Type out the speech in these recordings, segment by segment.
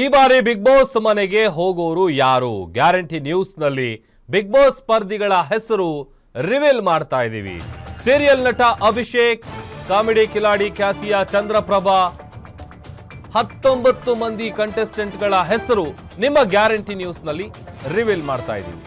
ಈ ಬಾರಿ big boss ಮನೆಗೆ ಹೋಗೋರು ಯಾರು? ಗ್ಯಾರಂಟಿ ನ್ಯೂಸ್ನಲ್ಲಿ ಬಿಗ್ ಬಾಸ್ ಸ್ಪರ್ಧಿಗಳ ಹೆಸರು ರಿವೀಲ್ ಮಾಡ್ತಾ ಇದ್ದೀವಿ. ಸೀರಿಯಲ್ ನಟ ಅಭಿಷೇಕ್, ಕಾಮಿಡಿ ಕಿಲಾಡಿ ಖ್ಯಾತಿಯ ಚಂದ್ರಪ್ರಭಾ, ಹತ್ತೊಂಬತ್ತು ಮಂದಿ ಕಂಟೆಸ್ಟೆಂಟ್ಗಳ ಹೆಸರು ನಿಮ್ಮ ಗ್ಯಾರಂಟಿ ನ್ಯೂಸ್ನಲ್ಲಿ ರಿವೀಲ್ ಮಾಡ್ತಾ ಇದ್ದೀವಿ.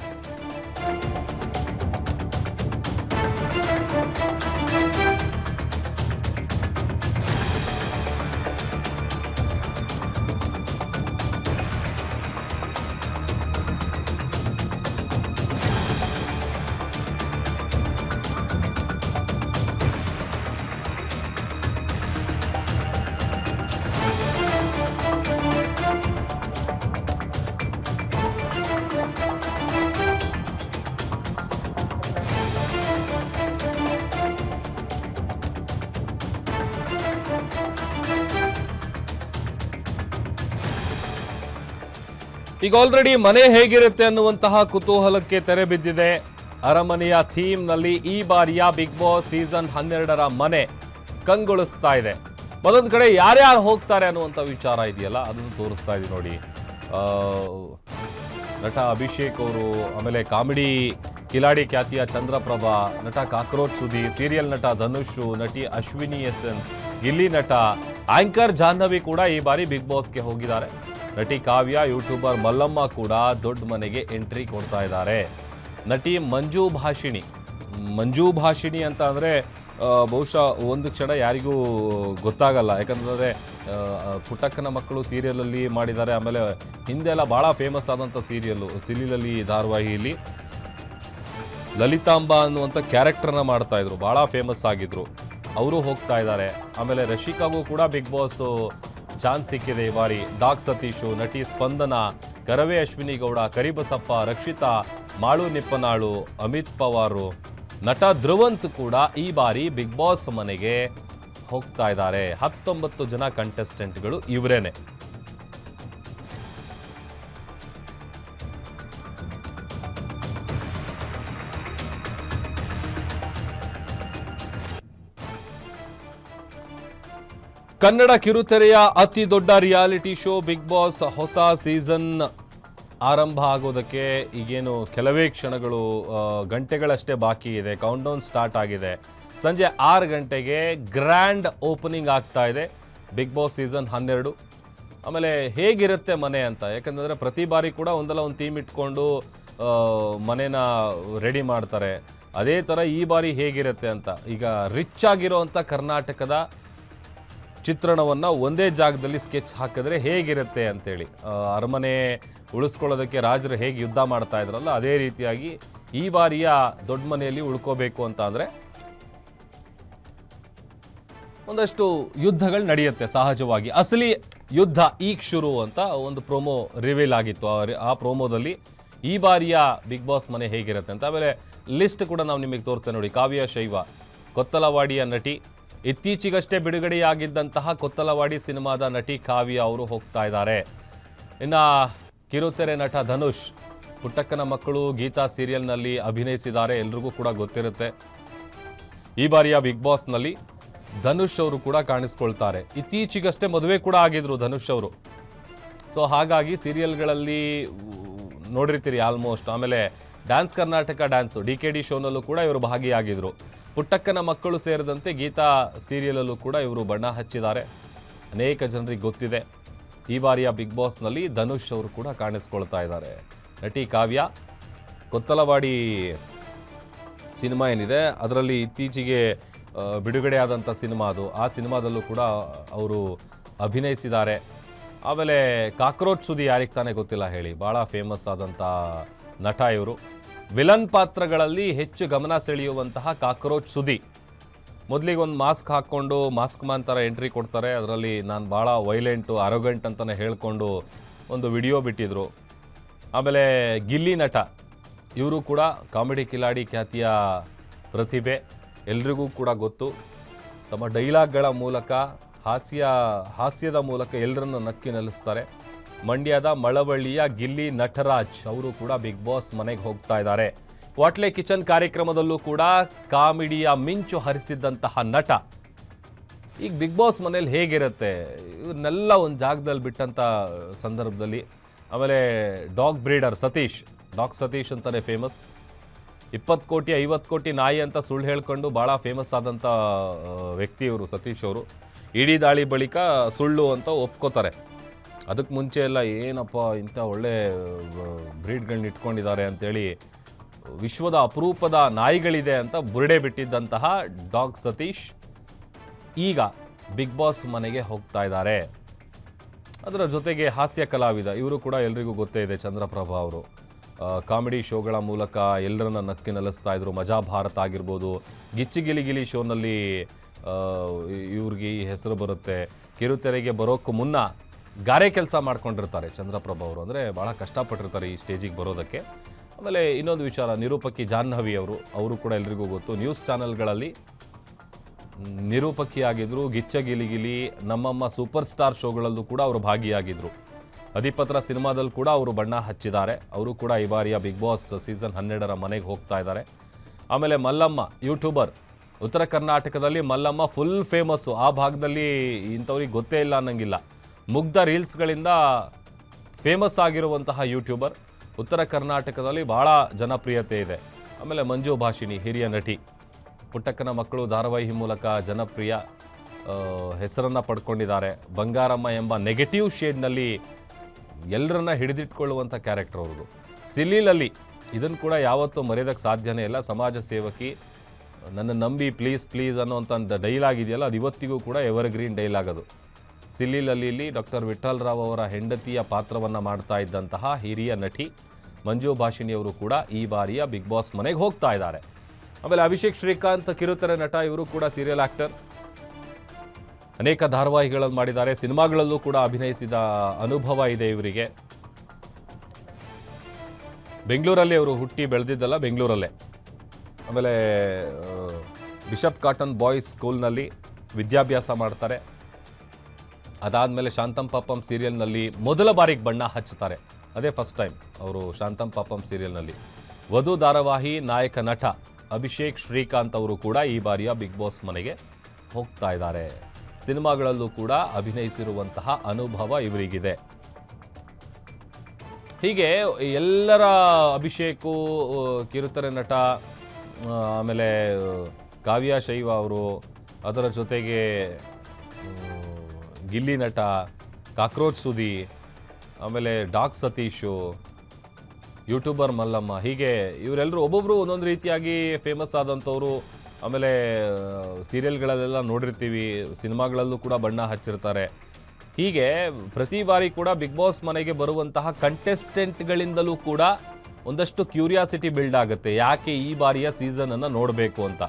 ಈಗ ಆಲ್ರೆಡಿ ಮನೆ ಹೇಗಿರುತ್ತೆ ಅನ್ನುವಂತಹ ಕುತೂಹಲಕ್ಕೆ ತೆರೆ ಬಿದ್ದಿದೆ. ಅರಮನೆಯ ಥೀಮ್ನಲ್ಲಿ ಈ ಬಾರಿಯ ಬಿಗ್ ಬಾಸ್ ಸೀಸನ್ ಹನ್ನೆರಡರ ಮನೆ ಕಂಗೊಳಿಸ್ತಾ ಇದೆ. ಮತ್ತೊಂದು ಕಡೆ ಯಾರ್ಯಾರು ಹೋಗ್ತಾರೆ ಅನ್ನುವಂಥ ವಿಚಾರ ಇದೆಯಲ್ಲ? ಅದನ್ನು ತೋರಿಸ್ತಾ ಇದೆ ನೋಡಿ. ನಟ ಅಭಿಷೇಕ್ ಅವರು, ಆಮೇಲೆ ಕಾಮಿಡಿ ಕಿಲಾಡಿ ಖ್ಯಾತಿಯ ಚಂದ್ರಪ್ರಭಾ, ನಟ ಕಾಕ್ರೋಚ್ ಸುದಿ ಸೀರಿಯಲ್ ನಟ ಧನುಷ್, ನಟಿ ಅಶ್ವಿನಿ ಎಸ್ ಎನ್, ಗಿಲ್ಲಿ ನಟ ಆಂಕರ್ ಜಾಹ್ನವಿ ಕೂಡ ಈ ಬಾರಿ ಬಿಗ್ ಬಾಸ್ಗೆ ಹೋಗಿದ್ದಾರೆ. ನಟಿ ಕಾವ್ಯ, ಯೂಟ್ಯೂಬರ್ ಮಲ್ಲಮ್ಮ ಕೂಡ ದೊಡ್ಡ ಮನೆಗೆ ಎಂಟ್ರಿ ಕೊಡ್ತಾ ಇದ್ದಾರೆ. ನಟಿ ಮಂಜು ಭಾಷಿಣಿ. ಮಂಜು ಭಾಷಿಣಿ ಅಂತ ಅಂದರೆ ಬಹುಶಃ ಒಂದು ಕ್ಷಣ ಯಾರಿಗೂ ಗೊತ್ತಾಗಲ್ಲ. ಯಾಕಂತಂದರೆ ಪುಟ್ಟಕ್ಕನ ಮಕ್ಕಳು ಸೀರಿಯಲಲ್ಲಿ ಮಾಡಿದ್ದಾರೆ. ಆಮೇಲೆ ಹಿಂದೆ ಎಲ್ಲ ಭಾಳ ಫೇಮಸ್ ಆದಂಥ ಸೀರಿಯಲ್ಲು, ಸಿಲಿಲಲ್ಲಿ ಧಾರಾವಾಹಿಯಲ್ಲಿ ಲಲಿತಾಂಬ ಅನ್ನುವಂಥ ಕ್ಯಾರೆಕ್ಟರ್ನ ಮಾಡ್ತಾಯಿದ್ರು ಭಾಳ ಫೇಮಸ್ ಆಗಿದ್ರು. ಅವರು ಹೋಗ್ತಾ ಇದ್ದಾರೆ. ಆಮೇಲೆ ರಶಿಕಾಗೂ ಕೂಡ ಬಿಗ್ ಬಾಸ್ ಚಾನ್ಸ್ ಸಿಕ್ಕಿದೆ ಈ ಬಾರಿ. ಡಾಕ್ ಸತೀಶು ನಟಿ ಸ್ಪಂದನ, ಕರವೇ ಅಶ್ವಿನಿ ಗೌಡ ಕರಿಬಸಪ್ಪ, ರಕ್ಷಿತಾ, ಮಾಳು ನಿಪ್ಪನಾಳು, ಅಮಿತ್ ಪವಾರು ನಟ ಧ್ರುವಂತ್ ಕೂಡ ಈ ಬಾರಿ ಬಿಗ್ ಬಾಸ್ ಮನೆಗೆ ಹೋಗ್ತಾ ಇದ್ದಾರೆ. ಹತ್ತೊಂಬತ್ತು ಜನ ಕಂಟೆಸ್ಟೆಂಟ್ಗಳು ಇವರೇನೆ. ಕನ್ನಡ ಕಿರುತೆರೆಯ ಅತಿ ದೊಡ್ಡ ರಿಯಾಲಿಟಿ ಶೋ ಬಿಗ್ ಬಾಸ್ ಹೊಸ ಸೀಸನ್ ಆರಂಭ ಆಗೋದಕ್ಕೆ ಈಗೇನು ಕೆಲವೇ ಕ್ಷಣಗಳು ಗಂಟೆಗಳಷ್ಟೇ ಬಾಕಿ ಇದೆ. ಕೌಂಟ್ಡೌನ್ ಸ್ಟಾರ್ಟ್ ಆಗಿದೆ. ಸಂಜೆ ಆರು ಗಂಟೆಗೆ ಗ್ರ್ಯಾಂಡ್ ಓಪನಿಂಗ್ ಆಗ್ತಾ ಇದೆ. ಬಿಗ್ ಬಾಸ್ ಸೀಸನ್ ಹನ್ನೆರಡು. ಆಮೇಲೆ ಹೇಗಿರುತ್ತೆ ಮನೆ ಅಂತ? ಯಾಕಂತಂದರೆ ಪ್ರತಿ ಬಾರಿ ಕೂಡ ಒಂದಲ್ಲ ಒಂದು ಥೀಮ್ ಇಟ್ಕೊಂಡು ಮನೇನ ರೆಡಿ ಮಾಡ್ತಾರೆ. ಅದೇ ಥರ ಈ ಬಾರಿ ಹೇಗಿರುತ್ತೆ ಅಂತ? ಈಗ ರಿಚ್ ಆಗಿರೋವಂಥ ಕರ್ನಾಟಕದ ಚಿತ್ರಣವನ್ನು ಒಂದೇ ಜಾಗದಲ್ಲಿ ಸ್ಕೆಚ್ ಹಾಕಿದ್ರೆ ಹೇಗಿರುತ್ತೆ ಅಂತೇಳಿ. ಅರಮನೆ ಉಳಿಸ್ಕೊಳ್ಳೋದಕ್ಕೆ ರಾಜರು ಹೇಗೆ ಯುದ್ಧ ಮಾಡ್ತಾ ಇದ್ರಲ್ಲ, ಅದೇ ರೀತಿಯಾಗಿ ಈ ಬಾರಿಯ ದೊಡ್ಡ ಮನೆಯಲ್ಲಿ ಉಳ್ಕೋಬೇಕು ಅಂತ ಅಂದರೆ ಒಂದಷ್ಟು ಯುದ್ಧಗಳು ನಡೆಯುತ್ತೆ ಸಹಜವಾಗಿ. ಅಸಲಿ ಯುದ್ಧ ಈಗ ಶುರು ಅಂತ ಒಂದು ಪ್ರೋಮೋ ರಿವೀಲ್ ಆಗಿತ್ತು. ಆ ಪ್ರೋಮೋದಲ್ಲಿ ಈ ಬಾರಿಯ ಬಿಗ್ ಬಾಸ್ ಮನೆ ಹೇಗಿರುತ್ತೆ ಅಂತ. ಆಮೇಲೆ ಲಿಸ್ಟ್ ಕೂಡ ನಾವು ನಿಮಗೆ ತೋರಿಸ್ತೇವೆ ನೋಡಿ. ಕಾವ್ಯ ಶೈವ, ಕೊತ್ತಲವಾಡಿಯ ನಟಿ ಇತ್ತೀಚೆಗಷ್ಟೇ ಬಿಡುಗಡೆಯಾಗಿದ್ದಂತಹ ಕೊತ್ತಲವಾಡಿ ಸಿನಿಮಾದ ನಟಿ ಕಾವ್ಯ ಅವರು ಹೋಗ್ತಾ ಇದ್ದಾರೆ. ಇನ್ನು ಕಿರುತೆರೆ ನಟ ಧನುಷ್, ಪುಟ್ಟಕ್ಕನ ಮಕ್ಕಳು ಗೀತಾ ಸೀರಿಯಲ್ನಲ್ಲಿ ಅಭಿನಯಿಸಿದ್ದಾರೆ ಎಲ್ರಿಗೂ ಕೂಡ ಗೊತ್ತಿರುತ್ತೆ. ಈ ಬಾರಿಯ ಬಿಗ್ ಬಾಸ್ನಲ್ಲಿ ಧನುಷ್ ಅವರು ಕೂಡ ಕಾಣಿಸ್ಕೊಳ್ತಾರೆ. ಇತ್ತೀಚೆಗಷ್ಟೇ ಮದುವೆ ಕೂಡ ಆಗಿದ್ರು ಧನುಷ್ ಅವರು. ಸೊ ಹಾಗಾಗಿ ಸೀರಿಯಲ್ಗಳಲ್ಲಿ ನೋಡಿರ್ತೀರಿ ಆಲ್ಮೋಸ್ಟ್. ಆಮೇಲೆ dance Karnataka dance, D K D ಶೋನಲ್ಲೂ ಕೂಡ ಇವರು ಭಾಗಿಯಾಗಿದ್ರು. ಪುಟ್ಟಕ್ಕನ ಮಕ್ಕಳು ಸೇರಿದಂತೆ ಗೀತಾ ಸೀರಿಯಲಲ್ಲೂ ಕೂಡ ಇವರು ಬಣ್ಣ ಹಚ್ಚಿದ್ದಾರೆ. ಅನೇಕ ಜನರಿಗೆ ಗೊತ್ತಿದೆ. ಈ ಬಾರಿಯ ಬಿಗ್ ಬಾಸ್ನಲ್ಲಿ ಧನುಷ್ ಅವರು ಕೂಡ ಕಾಣಿಸ್ಕೊಳ್ತಾ ಇದ್ದಾರೆ. ನಟಿ ಕಾವ್ಯ, ಕೊತ್ತಲವಾಡಿ ಸಿನಿಮಾ ಏನಿದೆ? ಅದರಲ್ಲಿ ಇತ್ತೀಚೆಗೆ ಬಿಡುಗಡೆ ಬಿಡುಗಡೆಯಾದಂಥ ಸಿನಿಮಾ ಅದು. ಆ ಸಿನಿಮಾದಲ್ಲೂ ಕೂಡ ಅವರು ಅಭಿನಯಿಸಿದ್ದಾರೆ. ಆಮೇಲೆ ಕಾಕ್ರೋಚ್ ಸುದಿ ಯಾರಿಗೆ ತಾನೇ ಗೊತ್ತಿಲ್ಲ ಹೇಳಿ. ಭಾಳ ಫೇಮಸ್ ಆದಂಥ ನಟ ಇವರು. ವಿಲನ್ ಪಾತ್ರಗಳಲ್ಲಿ ಹೆಚ್ಚು ಗಮನ ಸೆಳೆಯುವಂತಹ ಕಾಕ್ರೋಚ್ ಸುದಿ. ಮೊದಲಿಗೆ ಒಂದು ಮಾಸ್ಕ್ ಹಾಕ್ಕೊಂಡು ಮಾಸ್ಕ್ ಮ್ಯಾನ್ ಥರ ಎಂಟ್ರಿ ಕೊಡ್ತಾರೆ. ಅದರಲ್ಲಿ ನಾನು ಭಾಳ ವೈಲೆಂಟು, ಅರೋಗೆಂಟ್ ಅಂತಲೇ ಹೇಳಿಕೊಂಡು ಒಂದು ವಿಡಿಯೋ ಬಿಟ್ಟಿದ್ರು. ಆಮೇಲೆ ಗಿಲ್ಲಿ ನಟ, ಇವರು ಕೂಡ ಕಾಮಿಡಿ ಕಿಲಾಡಿ ಖ್ಯಾತಿಯ ಪ್ರತಿಭೆ ಎಲ್ರಿಗೂ ಕೂಡ ಗೊತ್ತು. ತಮ್ಮ ಡೈಲಾಗ್ಗಳ ಮೂಲಕ, ಹಾಸ್ಯ, ಹಾಸ್ಯದ ಮೂಲಕ ಎಲ್ಲರನ್ನು ನಕ್ಕಿ ನಲಿಸ್ತಾರೆ. ಮಂಡ್ಯದ ಮಳವಳ್ಳಿಯ ಗಿಲ್ಲಿ ನಟರಾಜ್. ಅವರು ಕೂಡ ಬಿಗ್ ಬಾಸ್ ಮನೆಗೆ ಹೋಗ್ತಾ ಇದ್ದಾರೆ. ವಾಟ್ಲೆ ಕಿಚನ್ ಕಾರ್ಯಕ್ರಮದಲ್ಲೂ ಕೂಡ ಕಾಮಿಡಿಯ ಮಿಂಚು ಹರಿಸಿದ್ದಂತಹ ನಟ. ಈಗ ಬಿಗ್ ಬಾಸ್ ಮನೇಲಿ ಹೇಗಿರುತ್ತೆ? ಇವನ್ನೆಲ್ಲ ಒಂದು ಜಾಗದಲ್ಲಿ ಬಿಟ್ಟಂಥ ಸಂದರ್ಭದಲ್ಲಿ. ಆಮೇಲೆ dog breeder Satish. Dog Satish ಅಂತಲೇ ಫೇಮಸ್ ಇಪ್ಪತ್ತು ಕೋಟಿ, ಐವತ್ತು ಕೋಟಿ ನಾಯಿ ಅಂತ ಸುಳ್ಳು ಹೇಳ್ಕೊಂಡು ಭಾಳ ಫೇಮಸ್ ಆದಂಥ ವ್ಯಕ್ತಿ ಇವರು ಸತೀಶ್ ಅವರು. ಇಡೀ ದಾಳಿ ಬಳಿಕ ಸುಳ್ಳು ಅಂತ ಒಪ್ಕೋತಾರೆ. ಅದಕ್ಕೆ ಮುಂಚೆ ಎಲ್ಲ ಏನಪ್ಪ ಇಂಥ ಒಳ್ಳೆ ಬ್ರೀಡ್ಗಳನ್ನ ಇಟ್ಕೊಂಡಿದ್ದಾರೆ ಅಂತೇಳಿ ವಿಶ್ವದ ಅಪರೂಪದ ನಾಯಿಗಳಿದೆ ಅಂತ ಬುರುಡೆ ಬಿಟ್ಟಿದ್ದಂತಹ ಡಾಗ್ ಸತೀಶ್ ಈಗ ಬಿಗ್ ಬಾಸ್ ಮನೆಗೆ ಹೋಗ್ತಾ ಇದ್ದಾರೆ. ಅದರ ಜೊತೆಗೆ ಹಾಸ್ಯ ಕಲಾವಿದ, ಇವರು ಕೂಡ ಎಲ್ರಿಗೂ ಗೊತ್ತೇ ಇದೆ, ಚಂದ್ರಪ್ರಭಾ ಅವರು. ಕಾಮಿಡಿ ಶೋಗಳ ಮೂಲಕ ಎಲ್ಲರನ್ನ ನಕ್ಕಿ ನಲಿಸ್ತಾ ಇದ್ರು, ಮಜಾ ಭಾರತ ಆಗಿರ್ಬೋದು, ಗಿಚ್ಚಿ ಗಿಲಿ ಗಿಲಿ ಶೋನಲ್ಲಿ ಇವ್ರಿಗೆ ಈ ಹೆಸರು ಬರುತ್ತೆ. ಕಿರುತೆರೆಗೆ ಬರೋಕ್ಕೂ ಮುನ್ನ ಗಾರೆ ಕೆಲಸ ಮಾಡ್ಕೊಂಡಿರ್ತಾರೆ ಚಂದ್ರಪ್ರಭ ಅವರು. ಅಂದರೆ ಭಾಳ ಕಷ್ಟಪಟ್ಟಿರ್ತಾರೆ ಈ ಸ್ಟೇಜಿಗೆ ಬರೋದಕ್ಕೆ. ಆಮೇಲೆ ಇನ್ನೊಂದು ವಿಚಾರ, ನಿರೂಪಕಿ ಜಾಹ್ನವಿ ಅವರು ಅವರು ಕೂಡ ಎಲ್ರಿಗೂ ಗೊತ್ತು. ನ್ಯೂಸ್ ಚಾನೆಲ್ಗಳಲ್ಲಿ ನಿರೂಪಕಿಯಾಗಿದ್ದರು ಗಿಚ್ಚ ಗಿಲಿಗಿಲಿ ನಮ್ಮಮ್ಮ ಸೂಪರ್ ಸ್ಟಾರ್ ಶೋಗಳಲ್ಲೂ ಕೂಡ ಅವರು ಭಾಗಿಯಾಗಿದ್ದರು ಅಧಿಪತ್ರ ಸಿನಿಮಾದಲ್ಲಿ ಕೂಡ ಅವರು ಬಣ್ಣ ಹಚ್ಚಿದ್ದಾರೆ. ಅವರು ಕೂಡ ಈ ಬಾರಿಯ ಬಿಗ್ ಬಾಸ್ ಸೀಸನ್ ಹನ್ನೆರಡರ ಮನೆಗೆ ಹೋಗ್ತಾ ಇದ್ದಾರೆ. ಆಮೇಲೆ ಮಲ್ಲಮ್ಮ ಯೂಟ್ಯೂಬರ್ ಉತ್ತರ ಕರ್ನಾಟಕದಲ್ಲಿ ಮಲ್ಲಮ್ಮ ಫುಲ್ ಫೇಮಸ್ಸು ಆ ಭಾಗದಲ್ಲಿ ಇಂಥವ್ರಿಗೆ ಗೊತ್ತೇ ಇಲ್ಲ ಅನ್ನಂಗಿಲ್ಲ. ಮುಗ್ಧ ರೀಲ್ಸ್ಗಳಿಂದ ಫೇಮಸ್ ಆಗಿರುವಂತಹ ಯೂಟ್ಯೂಬರ್. ಉತ್ತರ ಕರ್ನಾಟಕದಲ್ಲಿ ಬಹಳ ಜನಪ್ರಿಯತೆ ಇದೆ. ಆಮೇಲೆ ಮಂಜು ಭಾಷಿಣಿ, ಹಿರಿಯ ನಟಿ. ಪುಟ್ಟಕ್ಕನ ಮಕ್ಕಳು ಧಾರಾವಾಹಿ ಮೂಲಕ ಜನಪ್ರಿಯ ಹೆಸರನ್ನು ಪಡ್ಕೊಂಡಿದ್ದಾರೆ. ಬಂಗಾರಮ್ಮ ಎಂಬ ನೆಗೆಟಿವ್ ಶೇಡ್ನಲ್ಲಿ ಎಲ್ಲರನ್ನ ಹಿಡಿದಿಟ್ಕೊಳ್ಳುವಂಥ ಕ್ಯಾರೆಕ್ಟರ್ ಅವ್ರದ್ದು ಸಿಲೀಲಲ್ಲಿ ಇದನ್ನು ಕೂಡ ಯಾವತ್ತೂ ಮರೆಯೋದಕ್ಕೆ ಸಾಧ್ಯನೇ ಇಲ್ಲ. ಸಮಾಜ ಸೇವಕಿ, ನನ್ನ ನಂಬಿ ಪ್ಲೀಸ್ ಪ್ಲೀಸ್ ಅನ್ನೋಂಥ ಡೈಲಾಗ್ ಇದೆಯಲ್ಲ, ಅದು ಇವತ್ತಿಗೂ ಕೂಡ ಎವರ್ಗ್ರೀನ್ ಡೈಲಾಗ್ ಅದು. ಸಿಲ್ಲಿಲಲ್ಲಿ ಡಾಕ್ಟರ್ ವಿಠಲ್ ರಾವ್ ಅವರ ಹೆಂಡತಿಯ ಪಾತ್ರವನ್ನು ಮಾಡ್ತಾ ಇದ್ದಂತಹ ಹಿರಿಯ ನಟಿ ಮಂಜು ಭಾಷಿಣಿಯವರು ಕೂಡ ಈ ಬಾರಿಯ ಬಿಗ್ ಬಾಸ್ ಮನೆಗೆ ಹೋಗ್ತಾ ಇದ್ದಾರೆ. ಆಮೇಲೆ ಅಭಿಷೇಕ್ ಶ್ರೀಕಾಂತ್, ಕಿರುತೆರೆ ನಟ ಇವರು ಕೂಡ ಸೀರಿಯಲ್ ಆಕ್ಟರ್. ಅನೇಕ ಧಾರಾವಾಹಿಗಳನ್ನು ಮಾಡಿದ್ದಾರೆ. ಸಿನಿಮಾಗಳಲ್ಲೂ ಕೂಡ ಅಭಿನಯಿಸಿದ ಅನುಭವ ಇದೆ ಇವರಿಗೆ. ಬೆಂಗಳೂರಲ್ಲಿ ಅವರು ಹುಟ್ಟಿ ಬೆಳೆದಿದ್ದಲ್ಲ, ಬೆಂಗಳೂರಲ್ಲೇ. ಆಮೇಲೆ ಬಿಷಪ್ ಕಾಟನ್ ಬಾಯ್ಸ್ ಸ್ಕೂಲ್ನಲ್ಲಿ ವಿದ್ಯಾಭ್ಯಾಸ ಮಾಡ್ತಾರೆ. ಅದಾದಮೇಲೆ ಶಾಂತಂ ಪಾಪಂ ಸೀರಿಯಲ್ನಲ್ಲಿ ಮೊದಲ ಬಾರಿಗೆ ಬಣ್ಣ ಹಚ್ಚುತ್ತಾರೆ. ಅದೇ ಫಸ್ಟ್ ಟೈಮ್ ಅವರು ಶಾಂತಂ ಪಾಪಂ ಸೀರಿಯಲ್ನಲ್ಲಿ. ವಧು ಧಾರಾವಾಹಿ ನಾಯಕ ನಟ ಅಭಿಷೇಕ್ ಶ್ರೀಕಾಂತ್ ಅವರು ಕೂಡ ಈ ಬಾರಿಯ ಬಿಗ್ ಬಾಸ್ ಮನೆಗೆ ಹೋಗ್ತಾ ಇದ್ದಾರೆ. ಸಿನಿಮಾಗಳಲ್ಲೂ ಕೂಡ ಅಭಿನಯಿಸಿರುವಂತಹ ಅನುಭವ ಇವರಿಗಿದೆ. ಹೀಗೆ ಎಲ್ಲರ ಅಭಿಷೇಕು ಕಿರುತೆರೆ ನಟ ಆಮೇಲೆ, ಕಾವ್ಯ ಶೈವ ಅವರು ಅದರ ಜೊತೆಗೆ ಗಿಲ್ಲಿ ನಟ ಕಾಕ್ರೋಚ್ ಸುದಿ, ಆಮೇಲೆ ಡಾಕ್ ಸತೀಶು, ಯೂಟ್ಯೂಬರ್ ಮಲ್ಲಮ್ಮ, ಹೀಗೆ ಇವರೆಲ್ಲರೂ ಒಬ್ಬೊಬ್ಬರು ಒಂದೊಂದು ರೀತಿಯಾಗಿ ಫೇಮಸ್ ಆದಂಥವರು. ಆಮೇಲೆ ಸೀರಿಯಲ್ಗಳಲ್ಲೆಲ್ಲ ನೋಡಿರ್ತೀವಿ, ಸಿನಿಮಾಗಳಲ್ಲೂ ಕೂಡ ಬಣ್ಣ ಹಚ್ಚಿರ್ತಾರೆ. ಹೀಗೆ ಪ್ರತಿ ಬಾರಿ ಕೂಡ ಬಿಗ್ ಬಾಸ್ ಮನೆಗೆ ಬರುವಂತಹ ಕಂಟೆಸ್ಟೆಂಟ್ಗಳಿಂದಲೂ ಕೂಡ ಒಂದಷ್ಟು ಕ್ಯೂರಿಯಾಸಿಟಿ ಬಿಲ್ಡ್ ಆಗುತ್ತೆ. ಯಾಕೆ ಈ ಬಾರಿಯ ಸೀಸನನ್ನು ನೋಡಬೇಕು ಅಂತ.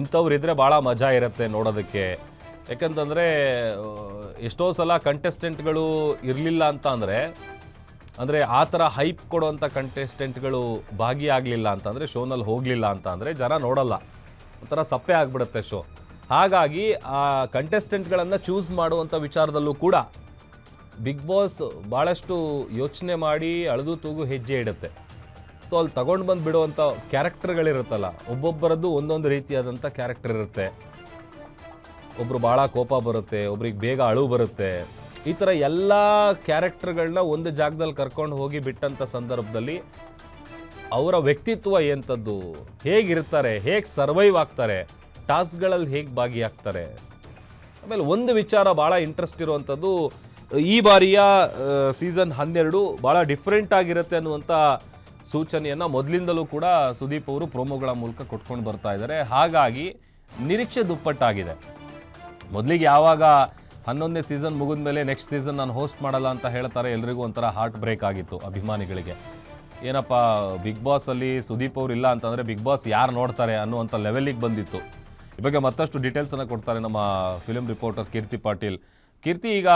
ಇಂಥವ್ರಿದ್ರೆ ಭಾಳ ಮಜಾ ಇರುತ್ತೆ ನೋಡೋದಕ್ಕೆ. ಯಾಕಂತಂದರೆ ಎಷ್ಟೋ ಸಲ ಕಂಟೆಸ್ಟೆಂಟ್ಗಳು ಇರಲಿಲ್ಲ ಅಂತ ಅಂದರೆ ಅಂದರೆ ಆ ಥರ ಹೈಪ್ ಕೊಡುವಂಥ ಕಂಟೆಸ್ಟೆಂಟ್ಗಳು ಭಾಗಿಯಾಗಲಿಲ್ಲ ಅಂತಂದರೆ ಶೋನಲ್ಲಿ ಹೋಗಲಿಲ್ಲ ಅಂತ ಅಂದರೆ ಜನ ನೋಡಲ್ಲ. ಒಂಥರ ಸಪ್ಪೆ ಆಗಿಬಿಡುತ್ತೆ ಶೋ ಹಾಗಾಗಿ ಆ ಕಂಟೆಸ್ಟೆಂಟ್ಗಳನ್ನು ಚೂಸ್ ಮಾಡುವಂಥ ವಿಚಾರದಲ್ಲೂ ಕೂಡ ಬಿಗ್ ಬಾಸ್ ಭಾಳಷ್ಟು ಯೋಚನೆ ಮಾಡಿ ಅಳೆದು ತೂಗು ಹೆಜ್ಜೆ ಇಡುತ್ತೆ. ಸೊ ಅಲ್ಲಿ ತಗೊಂಡು ಬಂದು ಬಿಡುವಂಥ ಕ್ಯಾರೆಕ್ಟರ್ಗಳಿರುತ್ತಲ್ಲ ಒಬ್ಬೊಬ್ಬರದ್ದು ಒಂದೊಂದು ರೀತಿಯಾದಂಥ ಕ್ಯಾರೆಕ್ಟರ್ ಇರುತ್ತೆ. ಒಬ್ರು ಭಾಳ ಕೋಪ ಬರುತ್ತೆ, ಒಬ್ರಿಗೆ ಬೇಗ ಅಳು ಬರುತ್ತೆ. ಈ ಥರ ಎಲ್ಲ ಕ್ಯಾರೆಕ್ಟರ್ಗಳನ್ನ ಒಂದು ಜಾಗದಲ್ಲಿ ಕರ್ಕೊಂಡು ಹೋಗಿ ಬಿಟ್ಟಂಥ ಸಂದರ್ಭದಲ್ಲಿ ಅವರ ವ್ಯಕ್ತಿತ್ವ ಎಂಥದ್ದು ಹೇಗಿರ್ತಾರೆ? ಹೇಗೆ ಸರ್ವೈವ್ ಆಗ್ತಾರೆ? ಟಾಸ್ಕ್ಗಳಲ್ಲಿ ಹೇಗೆ ಭಾಗಿಯಾಗ್ತಾರೆ? ಆಮೇಲೆ ಒಂದು ವಿಚಾರ ಭಾಳ ಇಂಟ್ರೆಸ್ಟ್ ಇರುವಂಥದ್ದು ಈ ಬಾರಿಯ ಸೀಸನ್ ಹನ್ನೆರಡು ಭಾಳ ಡಿಫ್ರೆಂಟ್ ಆಗಿರುತ್ತೆ ಅನ್ನುವಂಥ ಸೂಚನೆಯನ್ನು ಮೊದಲಿಂದಲೂ ಕೂಡ ಸುದೀಪ್ ಅವರು ಪ್ರೋಮೋಗಳ ಮೂಲಕ ಕೊಟ್ಕೊಂಡು ಬರ್ತಾ ಇದ್ದಾರೆ. ಹಾಗಾಗಿ ನಿರೀಕ್ಷೆ ದುಪ್ಪಟ್ಟಾಗಿದೆ. ಮೊದಲಿಗೆ ಯಾವಾಗ ಹನ್ನೊಂದನೇ ಸೀಸನ್ ಮುಗಿದ ಮೇಲೆ ನೆಕ್ಸ್ಟ್ ಸೀಸನ್ ನಾನು ಹೋಸ್ಟ್ ಮಾಡಲ್ಲ ಅಂತ ಹೇಳ್ತಾರೆ, ಎಲ್ರಿಗೂ ಒಂಥರ ಹಾರ್ಟ್ ಬ್ರೇಕ್ ಆಗಿತ್ತು ಅಭಿಮಾನಿಗಳಿಗೆ. ಏನಪ್ಪ ಬಿಗ್ ಬಾಸಲ್ಲಿ ಸುದೀಪ್ ಅವ್ರು ಇಲ್ಲ ಅಂತಂದರೆ ಬಿಗ್ ಬಾಸ್ ಯಾರು ನೋಡ್ತಾರೆ ಅನ್ನುವಂಥ ಲೆವೆಲಿಗೆ ಬಂದಿತ್ತು. ಈ ಬಗ್ಗೆ ಮತ್ತಷ್ಟು ಡೀಟೇಲ್ಸನ್ನು ಕೊಡ್ತಾರೆ ನಮ್ಮ ಫಿಲ್ಮ್ ರಿಪೋರ್ಟರ್ ಕೀರ್ತಿ ಪಾಟೀಲ್. ಕೀರ್ತಿ, ಈಗ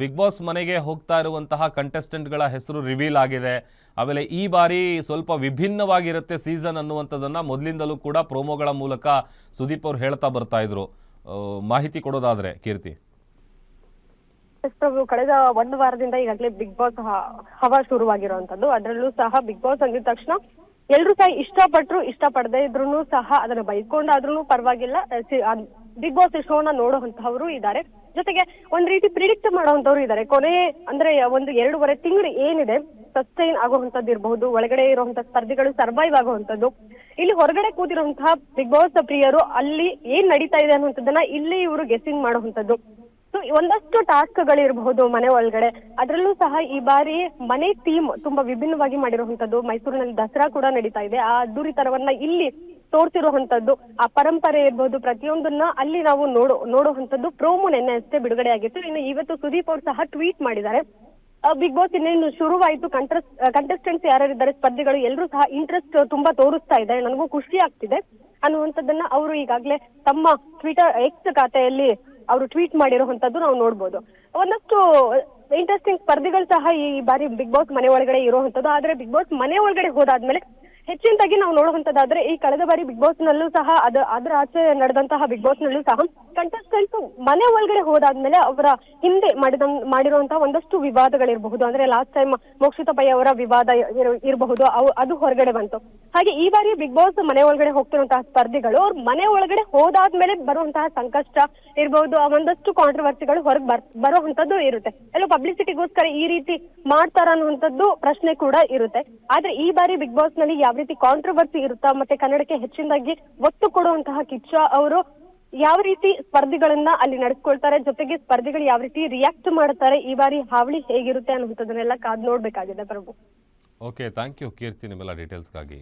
ಬಿಗ್ ಬಾಸ್ ಮನೆಗೆ ಹೋಗ್ತಾ ಇರುವಂತಹ ಕಂಟೆಸ್ಟೆಂಟ್ಗಳ ಹೆಸರು ರಿವೀಲ್ ಆಗಿದೆ. ಆಮೇಲೆ ಈ ಬಾರಿ ಸ್ವಲ್ಪ ವಿಭಿನ್ನವಾಗಿರುತ್ತೆ ಸೀಸನ್ ಅನ್ನುವಂಥದ್ದನ್ನು ಮೊದಲಿಂದಲೂ ಕೂಡ ಪ್ರೋಮೋಗಳ ಮೂಲಕ ಸುದೀಪ್ ಅವ್ರು ಹೇಳ್ತಾ ಬರ್ತಾ ಇದ್ರು. ಮಾಹಿತಿ ಕೊಡೋದಾದ್ರೆ ಕೀರ್ತಿ. ಪ್ರಭು, ಕಳೆದ ಒಂದು ವಾರದಿಂದ ಈಗಾಗಲೇ ಬಿಗ್ ಬಾಸ್ ಹವಾ ಶುರುವಾಗಿರುವಂತದ್ದು. ಅದರಲ್ಲೂ ಸಹ ಬಿಗ್ ಬಾಸ್ ಅಂದಿದ ತಕ್ಷಣ ಎಲ್ರು ಸಹ ಇಷ್ಟಪಟ್ರು, ಇಷ್ಟಪಡದೇ ಇದ್ರು ಸಹ ಅದನ್ನ ಬೈಕೊಂಡಾದ್ರೂ ಪರವಾಗಿಲ್ಲ. ಬಿಗ್ ಬಾಸ್ ಶೋನ ನೋಡುವಂತಹವರು ಇದ್ದಾರೆ. ಜೊತೆಗೆ ಒಂದ್ ರೀತಿ ಪ್ರಿಡಿಕ್ಟ್ ಮಾಡುವಂತವ್ರು ಇದ್ದಾರೆ. ಕೊನೆ ಅಂದ್ರೆ ಒಂದು ಎರಡೂವರೆ ತಿಂಗಳು ಏನಿದೆ ಸಸ್ಟೈನ್ ಆಗುವಂತದ್ದು ಇರಬಹುದು ಒಳಗಡೆ ಇರುವಂತ ಸ್ಪರ್ಧಿಗಳು ಸರ್ವೈವ್ ಆಗುವಂತದ್ದು ಇಲ್ಲಿ ಹೊರಗಡೆ ಕೂತಿರುವಂತಹ ಬಿಗ್ ಬಾಸ್ ಪ್ರಿಯರು ಅಲ್ಲಿ ಏನ್ ನಡೀತಾ ಇದೆ ಅನ್ನುವಂಥದ್ದನ್ನ ಇಲ್ಲಿ ಇವರು ಗೆಸ್ಸಿಂಗ್ ಸೊ ಒಂದಷ್ಟು ಟಾಸ್ಕ್ ಗಳಿರಬಹುದು ಮನೆ ಒಳಗಡೆ. ಅದರಲ್ಲೂ ಸಹ ಈ ಬಾರಿ ಮನೆ ಥೀಮ್ ತುಂಬಾ ವಿಭಿನ್ನವಾಗಿ ಮಾಡಿರುವಂತದ್ದು ಮೈಸೂರಿನಲ್ಲಿ ದಸರಾ ಕೂಡ ನಡೀತಾ ಇದೆ. ಆ ಅದ್ದೂರಿತನವನ್ನ ಇಲ್ಲಿ ತೋರ್ಸಿರುವಂತದ್ದು ಆ ಪರಂಪರೆ ಇರಬಹುದು. ಪ್ರತಿಯೊಂದನ್ನ ಅಲ್ಲಿ ನಾವು ನೋಡೋ ನೋಡುವಂತದ್ದು ಪ್ರೋಮೋ ನೆನ್ನೆ ಅಷ್ಟೇ ಬಿಡುಗಡೆ ಆಗಿತ್ತು ಇನ್ನು ಇವತ್ತು ಸುದೀಪ್ ಅವರು ಸಹ ಟ್ವೀಟ್ ಮಾಡಿದ್ದಾರೆ. ಬಿಗ್ ಬಾಸ್ ಇನ್ನೇನು ಶುರುವಾಯಿತು ಕಂಟ್ರೆಸ್ಟ್ ಕಂಟೆಸ್ಟೆಂಟ್ಸ್ ಯಾರ್ಯಾರಿದ್ದಾರೆ, ಸ್ಪರ್ಧಿಗಳು ಎಲ್ಲರೂ ಸಹ ಇಂಟ್ರೆಸ್ಟ್ ತುಂಬಾ ತೋರಿಸ್ತಾ ಇದ್ದಾರೆ ನನಗೂ ಖುಷಿ ಆಗ್ತಿದೆ. ಅನ್ನುವಂಥದ್ದನ್ನ ಅವರು ಈಗಾಗಲೇ ತಮ್ಮ ಟ್ವಿಟರ್ ಎಕ್ಸ್ ಖಾತೆಯಲ್ಲಿ ಅವರು ಟ್ವೀಟ್ ಮಾಡಿರುವಂತದ್ದು ನಾವು ನೋಡ್ಬೋದು. ಒಂದಷ್ಟು ಇಂಟ್ರೆಸ್ಟಿಂಗ್ ಸ್ಪರ್ಧಿಗಳು ಸಹ ಈ ಬಾರಿ ಬಿಗ್ ಬಾಸ್ ಮನೆ ಒಳಗಡೆ ಇರುವಂತದ್ದು ಆದ್ರೆ ಬಿಗ್ ಬಾಸ್ ಮನೆ ಒಳಗಡೆ ಹೋದಾದ್ಮೇಲೆ ಹೆಚ್ಚಿನದಾಗಿ ನಾವು ನೋಡುವಂತದ್ದಾದ್ರೆ ಈ ಕಳೆದ ಬಾರಿ ಬಿಗ್ ಬಾಸ್ ನಲ್ಲೂ ಸಹ ಅದ, ಅದರ ಆಚೆ ನಡೆದಂತಹ ಬಿಗ್ ಬಾಸ್ ನಲ್ಲೂ ಸಹ ಕಂಟೆಸ್ಟೆಂಟ್ ಮನೆ ಒಳಗಡೆ ಹೋದಾದ್ಮೇಲೆ ಅವರ ಹಿಂದೆ ಮಾಡಿದ ಮಾಡಿರುವಂತಹ ಒಂದಷ್ಟು ವಿವಾದಗಳಿರಬಹುದು. ಅಂದ್ರೆ ಲಾಸ್ಟ್ ಟೈಮ್ ಮೋಕ್ಷಿತ ಪೈ ಅವರ ವಿವಾದ ಇರ- ಇರಬಹುದು. ಅದು ಹೊರಗಡೆ ಬಂತು. ಹಾಗೆ ಈ ಬಾರಿ ಬಿಗ್ ಬಾಸ್ ಮನೆ ಒಳಗಡೆ ಹೋಗ್ತಿರುವಂತಹ ಸ್ಪರ್ಧಿಗಳು, ಅವ್ರ ಮನೆ ಒಳಗಡೆ ಹೋದಾದ್ಮೇಲೆ ಬರುವಂತಹ ಸಂಕಷ್ಟ ಇರಬಹುದು. ಒಂದಷ್ಟು ಕಾಂಟ್ರವರ್ಸಿಗಳು ಹೊರಗೆ ಬರ್ ಬರುವಂತದ್ದು ಇರುತ್ತೆ. ಎಲ್ಲೋ ಪಬ್ಲಿಸಿಟಿಗೋಸ್ಕರ ಈ ರೀತಿ ಮಾಡ್ತಾರ ಅನ್ನುವಂಥದ್ದು ಪ್ರಶ್ನೆ ಕೂಡ ಇರುತ್ತೆ. ಆದ್ರೆ ಈ ಬಾರಿ ಬಿಗ್ ಬಾಸ್ನಲ್ಲಿ ಯಾವ ರೀತಿ ಕಾಂಟ್ರವರ್ಸಿ ಇರುತ್ತಾ? ಮತ್ತೆ ಕನ್ನಡಕ್ಕೆ ಹೆಚ್ಚಿನದಾಗಿ ಒತ್ತು ಕೊಡುವಂತಹ ಕಿಚ್ಚ ಅವರು ಯಾವ ರೀತಿ ಸ್ಪರ್ಧಿಗಳನ್ನ ಅಲ್ಲಿ ನಡೆಸ್ಕೊಳ್ತಾರೆ? ಜೊತೆಗೆ ಸ್ಪರ್ಧಿಗಳು ಯಾವ ರೀತಿ ರಿಯಾಕ್ಟ್ ಮಾಡ್ತಾರೆ? ಈ ಬಾರಿ ಹಾವಳಿ ಹೇಗಿರುತ್ತೆ ಅನ್ನುವಂಥದ್ದನ್ನೆಲ್ಲ ಕಾದ್ ನೋಡ್ಬೇಕಾಗಿದೆ Prabhu. Okay thank you Keerthi, ನಿಮ್ಮೆಲ್ಲ ಡೀಟೇಲ್ಸ್ಗಾಗಿ